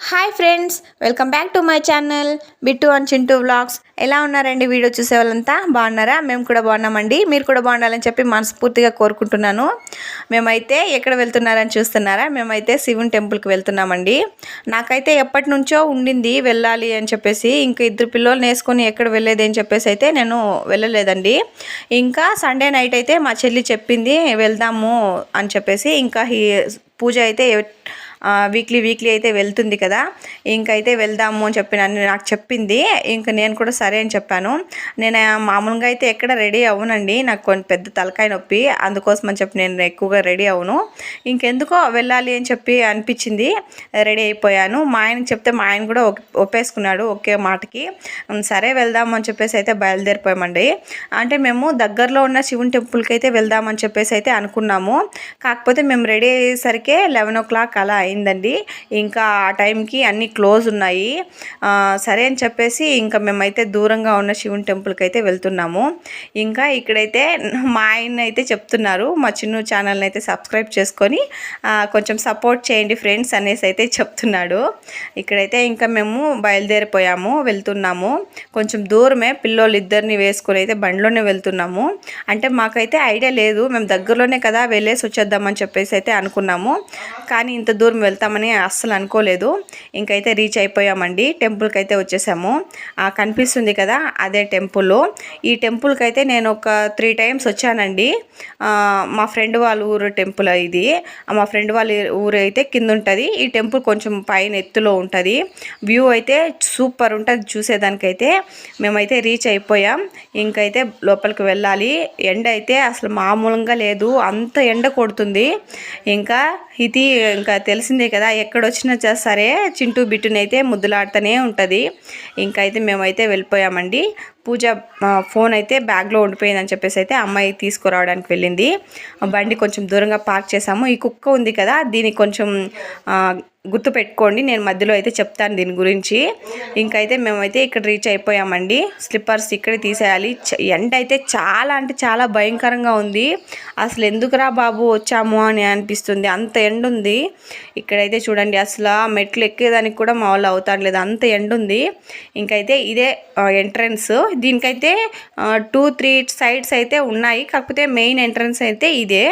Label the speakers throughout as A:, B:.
A: Hi friends welcome back to my channel Bittu and Chintu vlogs. ఎలా ఉన్నారండి video చూసే వాళ్ళంతా? బాగున్నారా? మేము కూడా బాగున్నామండి. మీరు కూడా బాగుండాలని చెప్పి మనస్ఫూర్తిగా కోరుకుంటున్నాను. మేమైతే ఎక్కడ వెళ్తున్నారని చూస్తున్నారా? మేమైతే శివుని టెంపుల్కి వెళ్తున్నామండి. నాకైతే ఎప్పటి నుంచో ఉండింది వెళ్ళాలి అని చెప్పేసి ఇంకా ఇద్దరు పిల్లలు వేసుకొని ఎక్కడ వెళ్ళేది అని చెప్పేసి అయితే నేను వెళ్ళలేదండి. ఇంకా సండే నైట్ అయితే మా చెల్లి చెప్పింది వెళ్దాము అని చెప్పేసి ఇంకా పూజ అయితే వీక్లీ వీక్లీ అయితే వెళ్తుంది కదా. ఇంకైతే వెళ్దాము అని చెప్పి నన్ను నాకు చెప్పింది. ఇంక నేను కూడా సరే అని చెప్పాను. నేను మామూలుగా అయితే ఎక్కడ రెడీ అవ్వనండి. నాకు కొన్ని పెద్ద తలకాయ నొప్పి. అందుకోసం అని చెప్పి నేను ఎక్కువగా రెడీ అవును ఇంకెందుకో వెళ్ళాలి అని చెప్పి అనిపించింది. రెడీ అయిపోయాను. మా ఆయనకి చెప్తే మా ఆయన కూడా ఒప్పేసుకున్నాడు ఒకే మాటకి. సరే వెళ్దాం అని చెప్పేసి అయితే బయలుదేరిపోయామండి. అంటే మేము దగ్గరలో ఉన్న శివుని టెంపుల్కి అయితే వెళ్దామని చెప్పేసి అయితే అనుకున్నాము. కాకపోతే మేము రెడీ అయ్యేసరికి లెవెన్ ఓ క్లాక్ అలా అయిందండి. ఇంకా ఆ టైంకి అన్నీ క్లోజ్ ఉన్నాయి. సరే అని చెప్పేసి ఇంకా మేమైతే దూరంగా ఉన్న శివుని టెంపుల్కి అయితే వెళ్తున్నాము. ఇంకా ఇక్కడైతే మా ఆయన అయితే చెప్తున్నారు మా చిన్న ఛానల్ని అయితే సబ్స్క్రైబ్ చేసుకొని కొంచెం సపోర్ట్ చేయండి ఫ్రెండ్స్ అనేసి అయితే చెప్తున్నాడు. ఇక్కడైతే ఇంకా మేము బయలుదేరిపోయాము వెళ్తున్నాము. కొంచెం దూరమే పిల్లోళ్ళు ఇద్దరిని వేసుకొని అయితే బండిలోనే వెళ్తున్నాము. అంటే మాకైతే ఐడియా లేదు మేము దగ్గరలోనే కదా వెళ్ళేసి వచ్చేద్దామని చెప్పేసి అయితే అనుకున్నాము. కానీ ఇంత దూరం వెళ్తామని అస్సలు అనుకోలేదు. ఇంకైతే రీచ్ అయిపోయామండి. టెంపుల్కి అయితే వచ్చేసాము కనిపిస్తుంది కదా అదే టెంపుల్. ఈ టెంపుల్కి అయితే నేను ఒక త్రీ టైమ్స్ వచ్చానండి. మా ఫ్రెండ్ వాళ్ళ ఊరు టెంపుల్ ఇది. మా ఫ్రెండ్ వాళ్ళ ఊరు అయితే కింద ఉంటుంది. ఈ టెంపుల్ కొంచెం పైన ఎత్తులో ఉంటుంది. వ్యూ అయితే సూపర్ ఉంటుంది చూసేదానికైతే. మేమైతే రీచ్ అయిపోయాం. ఇంకైతే లోపలికి వెళ్ళాలి. ఎండ అయితే అసలు మామూలుగా లేదు. అంత ఎండ కొడుతుంది. ఇంకా ఇది ఇంకా తెలిసి తెలిసిందే కదా ఎక్కడొచ్చినా సరే చింటూ బిట్టునైతే ముద్దులాడుతూనే ఉంటుంది. ఇంకైతే అయితే మేమైతే వెళ్ళిపోయామండి. పూజ ఫోన్ అయితే బ్యాగ్లో ఉండిపోయిందని చెప్పేసి అయితే అమ్మాయి తీసుకురావడానికి వెళ్ళింది. బండి కొంచెం దూరంగా పార్క్ చేసాము ఈ కుక్క ఉంది కదా దీనికి కొంచెం గుర్తు పెట్టుకోండి. నేను మధ్యలో అయితే చెప్తాను దీని గురించి. ఇంకైతే మేమైతే ఇక్కడ రీచ్ అయిపోయామండి. స్లిప్పర్స్ ఇక్కడే తీసేయాలి. ఎండ అయితే చాలా అంటే చాలా భయంకరంగా ఉంది. అసలు ఎందుకురా బాబు వచ్చాము అని అనిపిస్తుంది. అంత ఎండ ఉంది. ఇక్కడైతే చూడండి అసలు మెట్లు ఎక్కేదానికి కూడా మా వాళ్ళు అవుతాడు లేదు. అంత ఎండ ఉంది. ఇంకైతే ఇదే ఎంట్రన్స్. దీనికైతే టూ త్రీ సైడ్స్ అయితే ఉన్నాయి. కాకపోతే మెయిన్ ఎంట్రన్స్ అయితే ఇదే.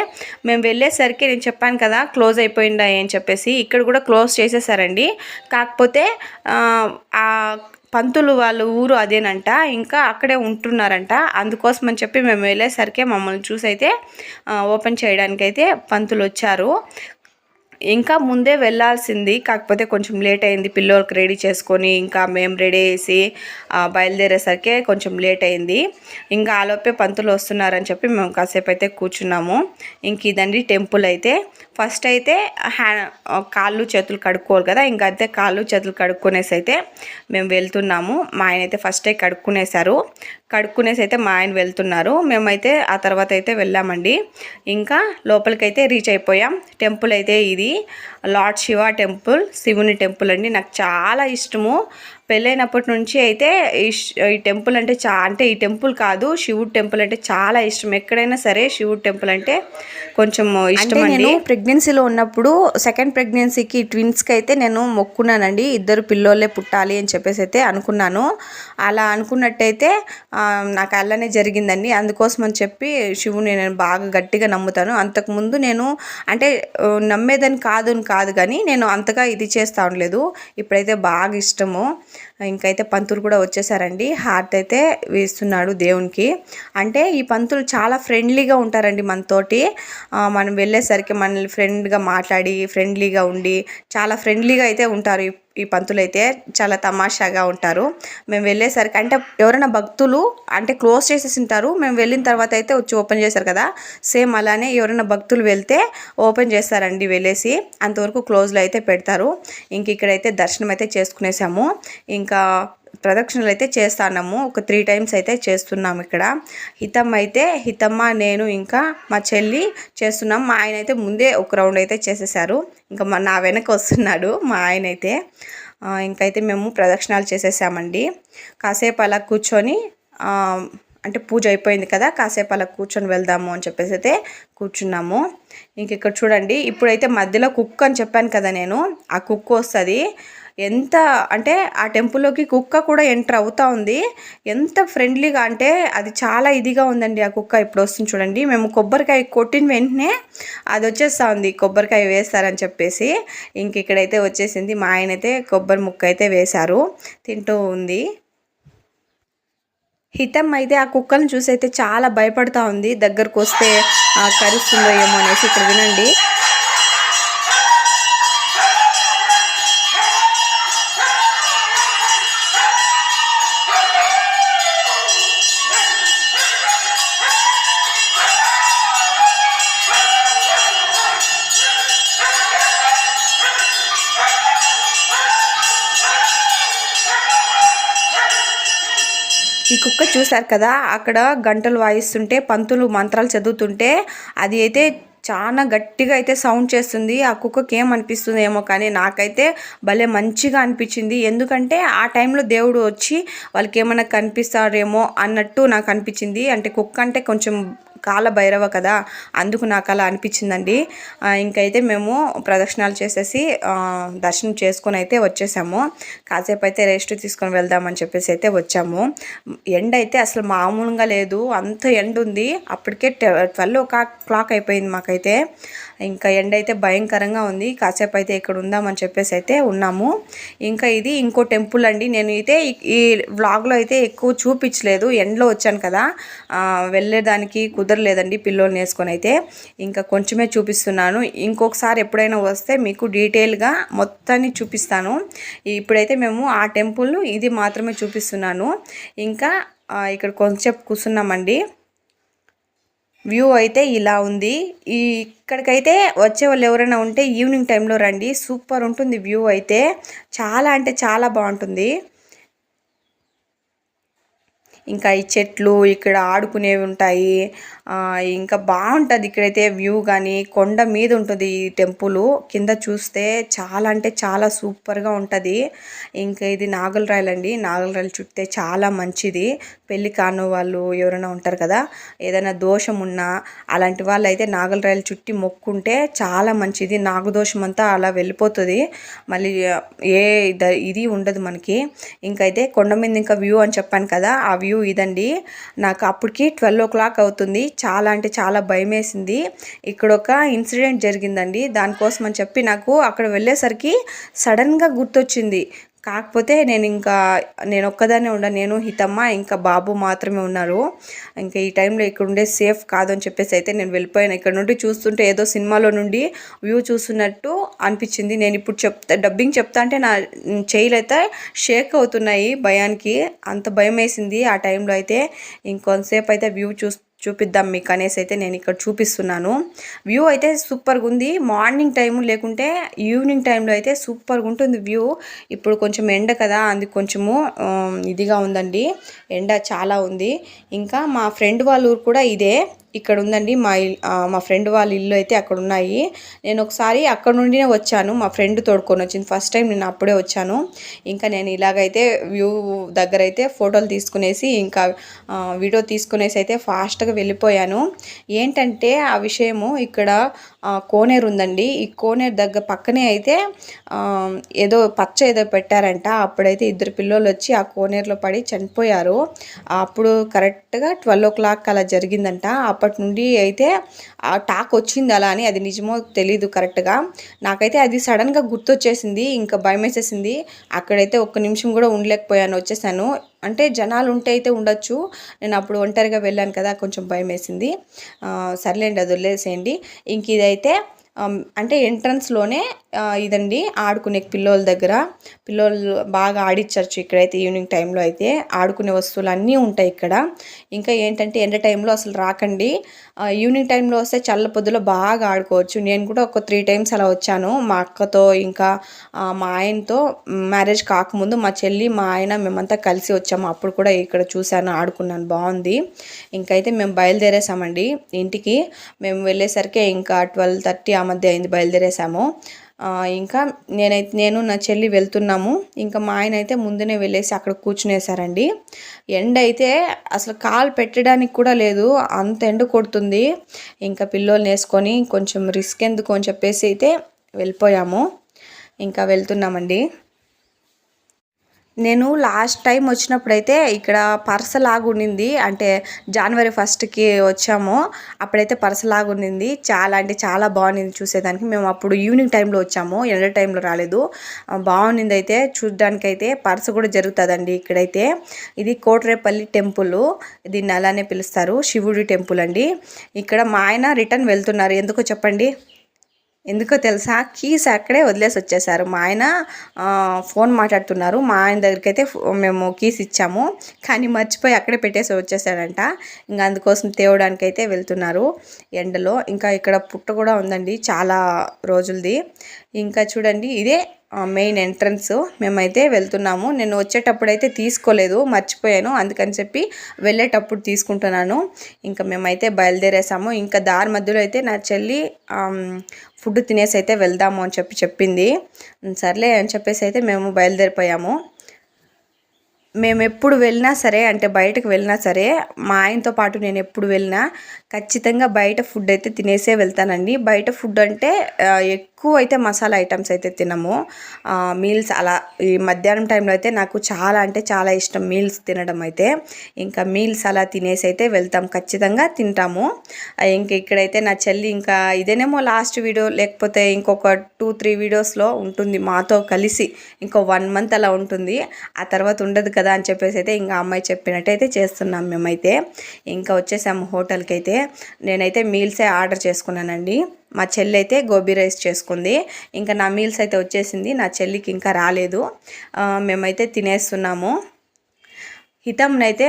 A: మేము వెళ్ళేసరికి నేను చెప్పాను కదా క్లోజ్ అయిపోయిందా అని చెప్పేసి. ఇక్కడ కూడా క్లోజ్ చేసేసారండి. కాకపోతే పంతులు వాళ్ళ ఊరు అదేనంట. ఇంకా అక్కడే ఉంటున్నారంట. అందుకోసం అని చెప్పి మేము వెళ్ళేసరికి మమ్మల్ని చూసి అయితే ఓపెన్ చేయడానికైతే పంతులు వచ్చారు. ఇంకా ముందే వెళ్ళాల్సింది. కాకపోతే కొంచెం లేట్ అయింది. పిల్లలకి రెడీ చేసుకొని ఇంకా మేము రెడీ చేసి బయలుదేరేసరికి కొంచెం లేట్ అయింది. ఇంకా ఆలోపే పంతులు వస్తున్నారని చెప్పి మేము కాసేపు అయితే కూర్చున్నాము. ఇంక ఇదండి టెంపుల్ అయితే. ఫస్ట్ అయితే హ్యా కాళ్ళు చేతులు కడుక్కోవాలి కదా ఇంకా అయితే కాళ్ళు చేతులు కడుక్కునేసి అయితే మేము వెళ్తున్నాము. మా ఆయన అయితే ఫస్టే కడుక్కునేశారు. కడుక్కునేసి అయితే మా ఆయన వెళ్తున్నారు. మేమైతే ఆ తర్వాత అయితే వెళ్ళామండి. ఇంకా లోపలికైతే రీచ్ అయిపోయాం. టెంపుల్ అయితే ఇది. లార్డ్ శివ టెంపుల్ శివుని టెంపుల్ అండి. నాకు చాలా ఇష్టము. పెళ్ళైనప్పటి నుంచి అయితే ఈ టెంపుల్ అంటే చా అంటే ఈ టెంపుల్ కాదు శివుడు టెంపుల్ అంటే చాలా ఇష్టం. ఎక్కడైనా సరే శివుడు టెంపుల్ అంటే కొంచెం ఇష్టం అండి. ప్రెగ్నెన్సీలో ఉన్నప్పుడు సెకండ్ ప్రెగ్నెన్సీకి ట్విన్స్కి అయితే నేను మొక్కున్నానండి. ఇద్దరు పిల్లోళ్ళే పుట్టాలి అని చెప్పేసి అయితే అనుకున్నాను. అలా అనుకున్నట్టయితే నాకు అలానే జరిగిందండి. అందుకోసం అని చెప్పి శివుని నేను బాగా గట్టిగా నమ్ముతాను. అంతకుముందు నేను అంటే నమ్మేదని కాదు కాదు కానీ నేను అంతగా ఇది చేస్తా ఉండలేదు. ఇప్పుడైతే బాగా ఇష్టము. ఇంకైతే పంతులు కూడా వచ్చేసారండి. హార్ట్ అయితే వేస్తున్నాడు దేవునికి. అంటే ఈ పంతులు చాలా ఫ్రెండ్లీగా ఉంటారండి మనతోటి. మనం వెళ్ళేసరికి మనల్ని ఫ్రెండ్గా మాట్లాడి ఫ్రెండ్లీగా ఉండి చాలా ఫ్రెండ్లీగా అయితే ఉంటారు. ఈ పంతులు అయితే చాలా తమాషాగా ఉంటారు. మేము వెళ్ళేసరికి అంటే ఎవరైనా భక్తులు అంటే క్లోజ్ చేసేసి ఉంటారు మేము వెళ్ళిన తర్వాత అయితే వచ్చి ఓపెన్ చేశారు కదా. సేమ్ అలానే ఎవరైనా భక్తులు వెళ్తే ఓపెన్ చేస్తారండి వెళ్ళేసి. అంతవరకు క్లోజ్లో అయితే పెడతారు. ఇంక ఇక్కడైతే దర్శనం అయితే చేసుకునేసాము. ఇంకా ప్రదక్షిణలు అయితే చేస్తాము ఒక త్రీ టైమ్స్ అయితే చేస్తున్నాం ఇక్కడ. హితమ్మ అయితే హితమ్మ నేను ఇంకా మా చెల్లి చేస్తున్నాం. మా ఆయన అయితే ముందే ఒక రౌండ్ అయితే చేసేసారు. ఇంకా మా నా వెనక వస్తున్నాడు మా ఆయన అయితే. ఇంకైతే మేము ప్రదక్షిణాలు చేసేసామండి. కాసేపు అలా కూర్చొని అంటే పూజ అయిపోయింది కదా కాసేపు అలా కూర్చొని వెళ్దాము అని చెప్పేసి అయితే కూర్చున్నాము. ఇంక ఇక్కడ చూడండి ఇప్పుడైతే మధ్యలో కుక్ అని చెప్పాను కదా నేను. ఆ కుక్ వస్తుంది. ఎంత అంటే ఆ టెంపుల్లోకి కుక్క కూడా ఎంటర్ అవుతా ఉంది. ఎంత ఫ్రెండ్లీగా అంటే అది చాలా ఇదిగా ఉందండి ఆ కుక్క ఇప్పుడు వస్తుంది చూడండి. మేము కొబ్బరికాయ కొట్టిన వెంటనే అది వచ్చేస్తూ ఉంది. కొబ్బరికాయ వేస్తారని చెప్పేసి ఇంక ఇక్కడైతే వచ్చేసింది. మా ఆయన అయితే కొబ్బరి ముక్క అయితే వేశారు. తింటూ ఉంది. హితం అయితే ఆ కుక్కను చూసి అయితే చాలా భయపడతా ఉంది. దగ్గరకు వస్తే కరుస్తుందో ఏమో అనేసి ఇక్కడ వినండి. ఈ కుక్క చూశారు కదా? అక్కడ గంటలు వాయిస్తుంటే పంతులు మంత్రాలు చదువుతుంటే అది అయితే చాలా గట్టిగా అయితే సౌండ్ చేస్తుంది. ఆ కుక్కకి ఏం అనిపిస్తుంది ఏమో కానీ నాకైతే భలే మంచిగా అనిపించింది. ఎందుకంటే ఆ టైంలో దేవుడు వచ్చి వాళ్ళకి ఏమైనా కనిపిస్తారేమో అన్నట్టు నాకు అనిపించింది. అంటే కుక్క అంటే కొంచెం కాల భైరవ కదా అందుకు నాకు అలా అనిపించిందండి. ఇంకైతే మేము ప్రదక్షిణాలు చేసేసి దర్శనం చేసుకొని అయితే వచ్చేసాము. కాసేపు అయితే రెస్ట్ తీసుకొని వెళ్దామని చెప్పేసి అయితే వచ్చాము. ఎండ అయితే అసలు మామూలుగా లేదు. అంత ఎండ ఉంది అప్పటికే ట్వెల్వ్ ఒక క్లాక్ అయిపోయింది మాకైతే. అయితే ఇంకా ఎండ అయితే భయంకరంగా ఉంది. కాసేపు అయితే ఇక్కడ ఉందామని చెప్పేసి అయితే ఉన్నాము. ఇంకా ఇది ఇంకో టెంపుల్ అండి. నేను అయితే ఈ- వ్లాగ్లో అయితే ఎక్కువ చూపించలేదు. ఎండలో వచ్చాను కదా వెళ్ళేదానికి కుదరలేదండి పిల్లోని వేసుకొని అయితే. ఇంకా కొంచెమే చూపిస్తున్నాను. ఇంకొకసారి ఎప్పుడైనా వస్తే మీకు డీటెయిల్గా మొత్తాన్ని చూపిస్తాను. ఇప్పుడైతే మేము ఆ టెంపుల్ ఇది మాత్రమే చూపిస్తున్నాను. ఇంకా ఇక్కడ కొంచెం కూర్చున్నామండి. వ్యూ అయితే ఇలా ఉంది. ఈ ఇక్కడికైతే వచ్చే వాళ్ళు ఎవరైనా ఉంటే ఈవినింగ్ టైంలో రండి. సూపర్ ఉంటుంది వ్యూ అయితే. చాలా అంటే చాలా బాగుంటుంది. ఇంకా ఈ చెట్లు ఇక్కడ ఆడుకునేవి ఉంటాయి. ఇంకా బాగుంటుంది ఇక్కడైతే వ్యూ కానీ కొండ మీద ఉంటుంది ఈ టెంపుల్. కింద చూస్తే చాలా అంటే చాలా సూపర్గా ఉంటుంది. ఇంకా ఇది నాగలరాయలు అండి నాగలరాయలు చుట్టే చాలా మంచిది. పెళ్ళి కాను వాళ్ళు ఎవరైనా ఉంటారు కదా ఏదైనా దోషం ఉన్నా అలాంటి వాళ్ళు అయితే నాగలరాయలు చుట్టి మొక్కుంటే చాలా మంచిది. నాగదోషం అంతా అలా వెళ్ళిపోతుంది. మళ్ళీ ఏ ఇది ఉండదు మనకి. ఇంకైతే కొండ మీద ఇంకా వ్యూ అని చెప్పాను కదా ఆ వ్యూ ఇదండి. నాకు అప్పటికి ట్వెల్వ్ ఓ క్లాక్ అవుతుంది. చాలా అంటే చాలా భయం వేసింది ఇక్కడ ఒక ఇన్సిడెంట్ జరిగిందండి. దానికోసం అని చెప్పి నాకు అక్కడ వెళ్ళేసరికి సడన్గా గుర్తొచ్చింది. కాకపోతే నేను ఇంకా నేను ఒక్కదాన్నే ఉండ నేను హితమ్మ ఇంకా బాబు మాత్రమే ఉన్నారు. ఇంకా ఈ టైంలో ఇక్కడ ఉండే సేఫ్ కాదు అని చెప్పేసి అయితే నేను వెళ్ళిపోయాను. ఇక్కడ నుండి చూస్తుంటే ఏదో సినిమాలో నుండి వ్యూ చూస్తున్నట్టు అనిపించింది. నేను ఇప్పుడు చెప్తా డబ్బింగ్ చెప్తా అంటే నా చెయ్యిలు షేక్ అవుతున్నాయి భయానికి. అంత భయం వేసింది ఆ టైంలో అయితే. ఇంకొంతసేపు అయితే వ్యూ చూస్తూ చూపిద్దాం మీకు అనేసి అయితే నేను ఇక్కడ చూపిస్తున్నాను. వ్యూ అయితే సూపర్గా ఉంది మార్నింగ్ టైము లేకుంటే ఈవినింగ్ టైంలో అయితే సూపర్గా ఉంటుంది వ్యూ. ఇప్పుడు కొంచెం ఎండ కదా అందుకు కొంచెము ఇదిగా ఉందండి. ఎండ చాలా ఉంది. ఇంకా మా ఫ్రెండ్ వాళ్ళ ఊరు కూడా ఇదే. ఇక్కడ ఉందండి మా ఇల్- మా ఫ్రెండ్ వాళ్ళ ఇల్లు అయితే అక్కడ ఉన్నాయి నేను ఒకసారి అక్కడ నుండినే వచ్చాను. మా ఫ్రెండ్ తోడుకొని వచ్చింది. ఫస్ట్ టైం నేను అప్పుడే వచ్చాను. ఇంకా నేను ఇలాగైతే వ్యూ దగ్గర అయితే ఫోటోలు తీసుకునేసి ఇంకా వీడియో తీసుకునేసి అయితే ఫాస్ట్గా వెళ్ళిపోయాను. ఏంటంటే ఆ విషయము ఇక్కడ కోనేరు ఉందండి. ఈ కోనేరు దగ్గర పక్కనే అయితే ఏదో పచ్చ ఏదో పెట్టారంట. అప్పుడైతే ఇద్దరు పిల్లలు వచ్చి ఆ కోనేరులో పడి చనిపోయారు. అప్పుడు కరెక్ట్గా ట్వెల్వ్ ఓ క్లాక్ అలా జరిగిందంట. అప్పటి నుండి అయితే ఆ టాక్ వచ్చింది అలా అని అది నిజమో తెలీదు కరెక్ట్గా. నాకైతే అది సడన్గా గుర్తొచ్చేసింది ఇంకా భయం వేసేసింది అక్కడైతే ఒక్క నిమిషం కూడా ఉండలేకపోయాను వచ్చేసాను. అంటే జనాలు ఉంటే అయితే ఉండొచ్చు. నేను అప్పుడు ఒంటరిగా వెళ్ళాను కదా కొంచెం భయం వేసింది సర్లేండి అది వదిలేసేయండి. ఇంక ఇదైతే Um, అంటే ఎంట్రన్స్లోనే ఇదండి ఆడుకునే పిల్లోల దగ్గర. పిల్లలు బాగా ఆడిచ్చచ్చు ఇక్కడైతే ఈవినింగ్ టైంలో అయితే. ఆడుకునే వస్తువులు అన్నీ ఉంటాయి ఇక్కడ. ఇంకా ఏంటంటే ఎండ టైంలో అసలు రాకండి. ఈవినింగ్ టైంలో వస్తే చల్ల పొద్దులో బాగా ఆడుకోవచ్చు. నేను కూడా ఒక త్రీ టైమ్స్ అలా వచ్చాను. మా అక్కతో ఇంకా మా ఆయనతో మ్యారేజ్ కాకముందు మా చెల్లి మా ఆయన మేమంతా కలిసి వచ్చాము. అప్పుడు కూడా ఇక్కడ చూశాను ఆడుకున్నాను బాగుంది. ఇంకైతే మేము బయలుదేరేసామండి ఇంటికి. మేము వెళ్ళేసరికి ఇంకా ట్వెల్వ్ థర్టీ మధ్య అయింది బయలుదేరేసాము ఇంకా నేనైతే నేను నా చెల్లి వెళ్తున్నాము. ఇంకా మా ఆయన అయితే ముందునే వెళ్ళేసి అక్కడ కూర్చునేసారండి ఎండ అయితే అసలు కాలు పెట్టడానికి కూడా లేదు అంత ఎండ కొడుతుంది. ఇంకా పిల్లోల్ని వేసుకొని కొంచెం రిస్క్ ఎందుకు అని చెప్పేసి అయితే వెళ్ళిపోయాము. ఇంకా వెళ్తున్నామండి. నేను లాస్ట్ టైం వచ్చినప్పుడైతే ఇక్కడ పర్స లాగుండింది. అంటే జనవరి ఫస్ట్కి వచ్చాము. అప్పుడైతే పర్స లాగుండింది. చాలా అంటే చాలా బాగుంది చూసేదానికి. మేము అప్పుడు ఈవినింగ్ టైంలో వచ్చాము. ఎండ టైంలో రాలేదు. బాగుంది అయితే చూడడానికైతే అయితే కూడా జరుగుతుందండి ఇక్కడైతే. ఇది కోటరేపల్లి టెంపుల్ దీన్ని అలానే పిలుస్తారు. శివుడి టెంపుల్ అండి. ఇక్కడ మా ఆయన రిటర్న్ వెళ్తున్నారు. ఎందుకో చెప్పండి? ఎందుకో తెలుసా? కీస్ అక్కడే వదిలేసి వచ్చేసారు మా ఆయన ఫోన్ మాట్లాడుతున్నారు. మా ఆయన దగ్గరికి అయితే ఫో- మేము కీస్ ఇచ్చాము. కానీ మర్చిపోయి అక్కడే పెట్టేసి వచ్చేసాడంట. ఇంకా అందుకోసం తేవడానికి అయితే వెళ్తున్నారు ఎండలో. ఇంకా ఇక్కడ పుట్ట కూడా ఉందండి చాలా రోజులది. ఇంకా చూడండి ఇదే మెయిన్ ఎంట్రన్స్. మేమైతే వెళ్తున్నాము. నేను వచ్చేటప్పుడు అయితే తీసుకోలేదు మర్చిపోయాను. అందుకని చెప్పి వెళ్ళేటప్పుడు తీసుకుంటున్నాను. ఇంకా మేమైతే బయలుదేరేసాము. ఇంకా దారి మధ్యలో అయితే నా చెల్లి ఫుడ్ తినేసి అయితే వెళ్దాము అని చెప్పి చెప్పింది. సర్లే అని చెప్పేసి అయితే మేము బయలుదేరిపోయాము. మేము ఎప్పుడు వెళ్ళినా సరే అంటే బయటకు వెళ్ళినా సరే మా ఆయనతో పాటు నేను ఎప్పుడు వెళ్ళినా ఖచ్చితంగా బయట ఫుడ్ అయితే తినేసే వెళ్తానండి. బయట ఫుడ్ అంటే ఎక్కువ అయితే మసాలా ఐటమ్స్ అయితే తినము. మీల్స్ అలా ఈ మధ్యాహ్నం టైంలో అయితే నాకు చాలా అంటే చాలా ఇష్టం మీల్స్ తినడం అయితే. ఇంకా మీల్స్ అలా తినేసి అయితే వెళ్తాం. ఖచ్చితంగా తింటాము. ఇంకా ఇంక ఇక్కడైతే నా చెల్లి ఇంకా ఇదేనేమో లాస్ట్ వీడియో లేకపోతే ఇంకొక టూ త్రీ వీడియోస్లో ఉంటుంది మాతో కలిసి. ఇంకో వన్ మంత్ అలా ఉంటుంది. ఆ తర్వాత ఉండదు కదా అని చెప్పేసి అయితే ఇంకా అమ్మాయి చెప్పినట్టయితే చేస్తున్నాం మేమైతే. ఇంకా వచ్చేసాము హోటల్కి అయితే నేనైతే మీల్సే ఆర్డర్ చేసుకున్నానండి. మా చెల్లి అయితే గోబీ రైస్ చేసుకుంది. ఇంకా నా మీల్స్ అయితే వచ్చేసింది. నా చెల్లికి ఇంకా రాలేదు. మేమైతే తినేస్తున్నాము. హితంనైతే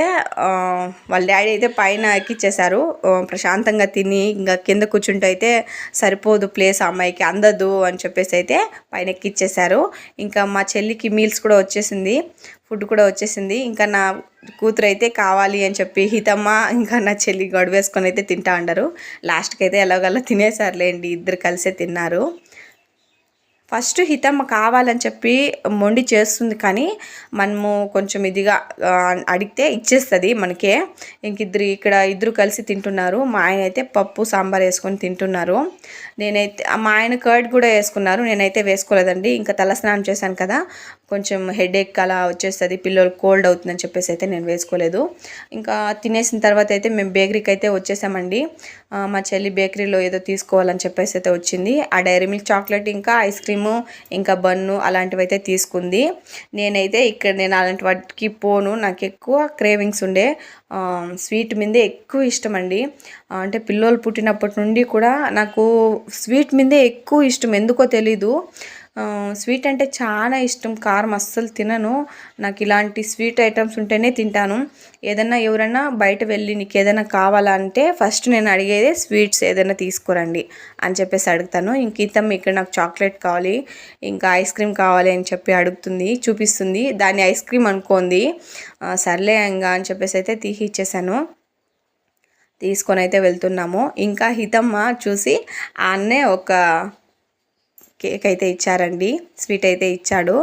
A: వాళ్ళ డాడీ అయితే పైన ఎక్కిచ్చేశారు. ప్రశాంతంగా తిని ఇంకా కింద కూర్చుంటే అయితే సరిపోదు ప్లేస్ ఆ అమ్మాయికి అందదు అని చెప్పేసి అయితే పైన ఎక్కిచ్చేశారు. ఇంకా మా చెల్లికి మీల్స్ కూడా వచ్చేసింది ఫుడ్ కూడా వచ్చేసింది. ఇంకా నా కూతురు అయితే కావాలి అని చెప్పి హితమ్మ ఇంకా నా చెల్లి గొడవేసుకొని అయితే తింటా ఉండరు లాస్ట్కి అయితే ఎలాగల్లా తినేసారులేండి ఇద్దరు కలిసే తిన్నారు. ఫస్ట్ హితమ్మ కావాలని చెప్పి మొండి చేస్తుంది కానీ మనము కొంచెం ఇదిగా అడిగితే ఇచ్చేస్తుంది మనకే. ఇంక ఇద్దరు ఇక్కడ ఇద్దరు కలిసి తింటున్నారు. మా ఆయన అయితే పప్పు సాంబార్ వేసుకొని తింటున్నారు. నేనైతే మా ఆయన కర్డ్ కూడా వేసుకున్నారు. నేనైతే వేసుకోలేదండి. ఇంకా తలస్నానం చేశాను కదా. కొంచెం హెడేక్ అలా వచ్చేస్తుంది పిల్లలు కోల్డ్ అవుతుందని చెప్పేసి అయితే నేను వేసుకోలేదు. ఇంకా తినేసిన తర్వాత అయితే మేము బేకరీకి అయితే వచ్చేసామండి. మా చెల్లి బేకరీలో ఏదో తీసుకోవాలని చెప్పేసి అయితే వచ్చింది. ఆ డైరీ మిల్క్ చాక్లెట్ ఇంకా ఐస్ క్రీము ఇంకా బన్ను అలాంటివి అయితే తీసుకుంది. నేనైతే ఇక్కడ నేను అలాంటి వాటికి పోను నాకు ఎక్కువ క్రేవింగ్స్ ఉండే స్వీట్ మీదే ఎక్కువ ఇష్టం అండి. అంటే పిల్లలు పుట్టినప్పటి నుండి కూడా నాకు స్వీట్ మీదే ఎక్కువ ఇష్టం ఎందుకో తెలీదు. స్వీట్ అంటే చాలా ఇష్టం. కారం అస్సలు తినను. నాకు ఇలాంటి స్వీట్ ఐటమ్స్ ఉంటేనే తింటాను. ఏదైనా ఎవరైనా బయట వెళ్ళి నీకు ఏదైనా కావాలంటే ఫస్ట్ నేను అడిగేదే స్వీట్స్ ఏదైనా తీసుకురండి అని చెప్పేసి అడుగుతాను. ఇంక ఇతం ఇక్కడ నాకు చాక్లెట్ కావాలి ఇంకా ఐస్ క్రీమ్ కావాలి అని చెప్పి అడుగుతుంది చూపిస్తుంది. దాన్ని ఐస్ క్రీమ్ అనుకోంది. సర్లే ఇంకా అని చెప్పేసి అయితే తీసి ఇచ్చేసాను. తీసుకొని అయితే వెళ్తున్నాము. ఇంకా హితమ్మ చూసి ఆ అన్నే ఒక కేక్ అయితే ఇచ్చారండి స్వీట్ అయితే ఇచ్చాడు.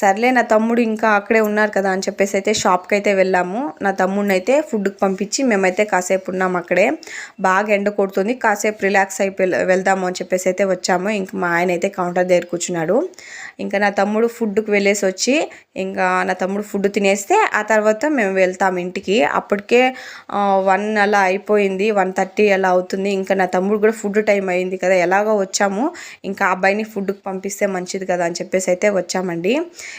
A: సర్లే నా తమ్ముడు ఇంకా అక్కడే ఉన్నారు కదా అని చెప్పేసి అయితే షాప్కి అయితే వెళ్ళాము. నా తమ్ముడిని అయితే ఫుడ్కి పంపించి మేమైతే కాసేపు ఉన్నాం అక్కడే. బాగా ఎండ కొడుతుంది కాసేపు రిలాక్స్ అయిపోయి వెళ్దాము అని చెప్పేసి అయితే వచ్చాము. ఇంకా మా ఆయన అయితే కౌంటర్ దగ్గర కూర్చున్నాడు. ఇంకా నా తమ్ముడు ఫుడ్కి వెళ్ళేసి వచ్చి ఇంకా నా తమ్ముడు ఫుడ్ తినేస్తే ఆ తర్వాత మేము వెళ్తాం ఇంటికి. అప్పటికే వన్ అలా అయిపోయింది వన్ థర్టీ అలా అవుతుంది. ఇంకా నా తమ్ముడు కూడా ఫుడ్ టైం అయింది కదా ఎలాగో వచ్చాము. ఇంకా అబ్బాయిని ఫుడ్కి పంపిస్తే మంచిది కదా అని చెప్పేసి అయితే వచ్చామండి.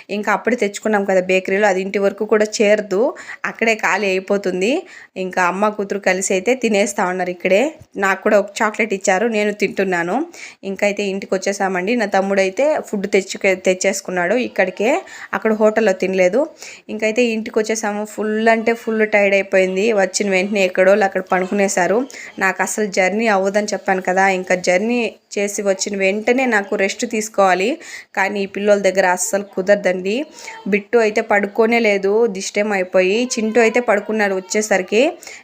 A: ఇంకా అప్పుడే తెచ్చుకున్నాం కదా బేకరీలో అది ఇంటి వరకు కూడా చేరదు. అక్కడే ఖాళీ అయిపోతుంది. ఇంకా అమ్మ కూతురు కలిసి అయితే తినేస్తా ఉన్నారు ఇక్కడే. నాకు కూడా ఒక చాక్లెట్ ఇచ్చారు నేను తింటున్నాను. ఇంకైతే ఇంటికి వచ్చేసామండి. నా తమ్ముడు అయితే ఫుడ్ తెచ్చు తెచ్చేసుకున్నాడు ఇక్కడికే. అక్కడ హోటల్లో తినలేదు. ఇంకైతే ఇంటికి వచ్చేసాము. ఫుల్ అంటే ఫుల్ టైర్డ్ అయిపోయింది. వచ్చిన వెంటనే ఎక్కడో అక్కడ పనుకునేశారు నాకు అసలు జర్నీ అవ్వదని చెప్పాను కదా. ఇంకా జర్నీ చేసి వచ్చిన వెంటనే నాకు రెస్ట్ తీసుకోవాలి. కానీ ఈ పిల్లల దగ్గర అస్సలు కుదరదండి బిట్టు అయితే పడుకోనే లేదు. దిష్టం అయిపోయి చింటూ అయితే పడుకున్నారు వచ్చేసరికి.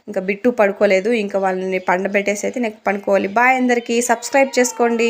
A: ఇంకా బిట్టు పడుకోలేదు. ఇంకా వాళ్ళని పండబెట్టేసి అయితే నాకు పడుకోవాలి బాయ్ అందరికీ. సబ్స్క్రైబ్ చేసుకోండి.